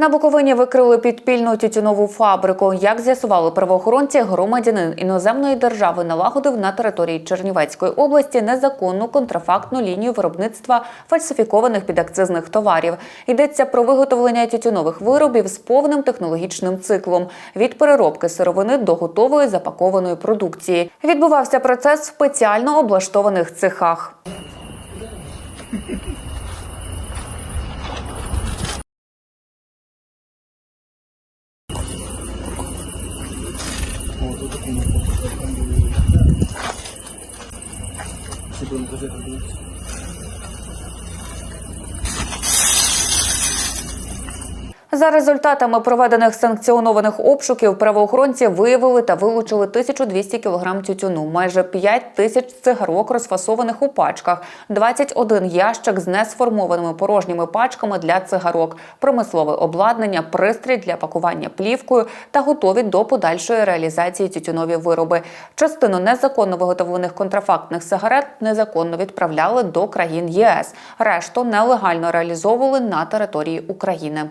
На Буковині викрили підпільну тютюнову фабрику. Як з'ясували правоохоронці, громадянин іноземної держави налагодив на території Чернівецької області незаконну контрафактну лінію виробництва фальсифікованих підакцизних товарів. Йдеться про виготовлення тютюнових виробів з повним технологічним циклом від переробки сировини до готової запакованої продукції. Відбувався процес в спеціально облаштованих цехах. Gracias. За результатами проведених санкціонованих обшуків правоохоронці виявили та вилучили 1200 кг тютюну, майже 5 тисяч цигарок, розфасованих у пачках, 21 ящик з несформованими порожніми пачками для цигарок, промислове обладнання, пристрій для пакування плівкою та готові до подальшої реалізації тютюнові вироби. Частину незаконно виготовлених контрафактних сигарет незаконно відправляли до країн ЄС. Решту нелегально реалізовували на території України.